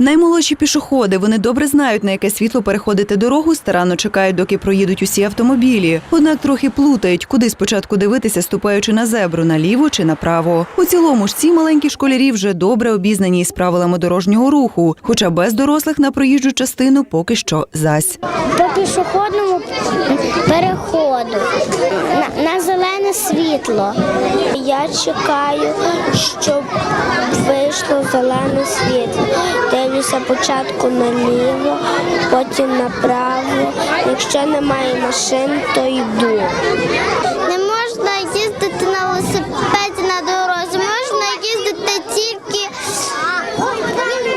Наймолодші пішоходи. Вони добре знають, на яке світло переходити дорогу, старанно чекають, доки проїдуть усі автомобілі. Однак трохи плутають, куди спочатку дивитися, ступаючи на зебру, наліво чи направо. У цілому ж ці маленькі школярі вже добре обізнані із правилами дорожнього руху, хоча без дорослих на проїжджу частину поки що зась. по пішохідному переходу на, на зелене світло. Я чекаю, щоб вийшло зелене світло. Дивлюся спочатку наліво, потім направо. Якщо немає машин, то йду. Не можна їздити на велосипеді на дорозі, можна їздити тільки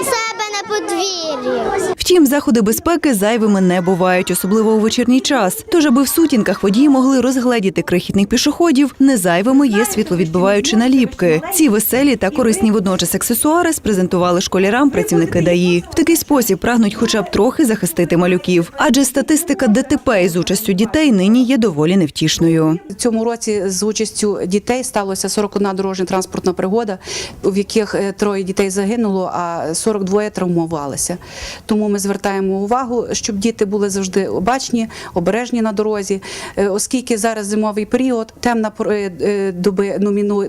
себе на подвір'ї. Втім, заходи безпеки зайвими не бувають, особливо у вечірній час. Тож, аби в сутінках водії могли розгледіти крихітних пішоходів, не зайвими є світловідбиваючі наліпки. Ці веселі та корисні водночас аксесуари спрезентували школярам працівники ДАІ. В такий спосіб прагнуть хоча б трохи захистити малюків, адже статистика ДТП із участю дітей нині є доволі невтішною. Цьому році з участю дітей сталося 41 дорожня транспортна пригода, в яких е, троє дітей загинуло, а 42 травмувалися. Тому ми звертаємо увагу, щоб діти були завжди обачні, обережні на дорозі, Е, оскільки зараз зимовий період, темна е, е, доби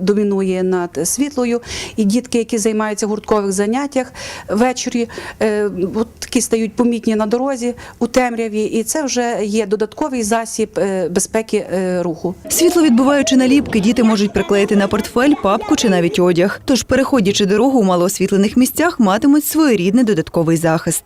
домінує над світлою, і дітки, які займаються гурткових заняттях ввечері, такі стають помітні на дорозі у темряві, і це вже є додатковий засіб безпеки руху. Світловідбиваючі наліпки діти можуть приклеїти на портфель, папку чи навіть одяг. Тож, переходячи дорогу у малоосвітлених місцях, матимуть своєрідний додатковий захист.